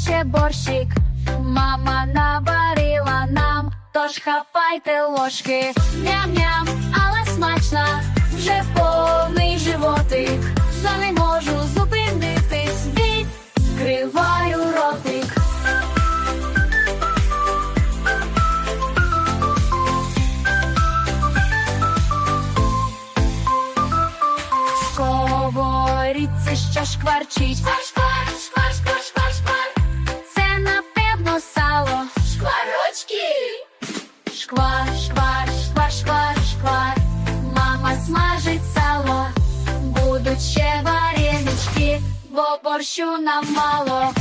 пече борщик, мама наварила нам, тож хапайте ложки, ням-ням, але смачно, вже повний животик, за не можу зупинитись, відкриваю ротик. Сковорідці що шкварчить. Шквар, шквар, шквар, шквар. Шквар, шквар, шквар, шквар, шквар. Мама смажить сало. Будуть ще варенички, бо борщу нам мало.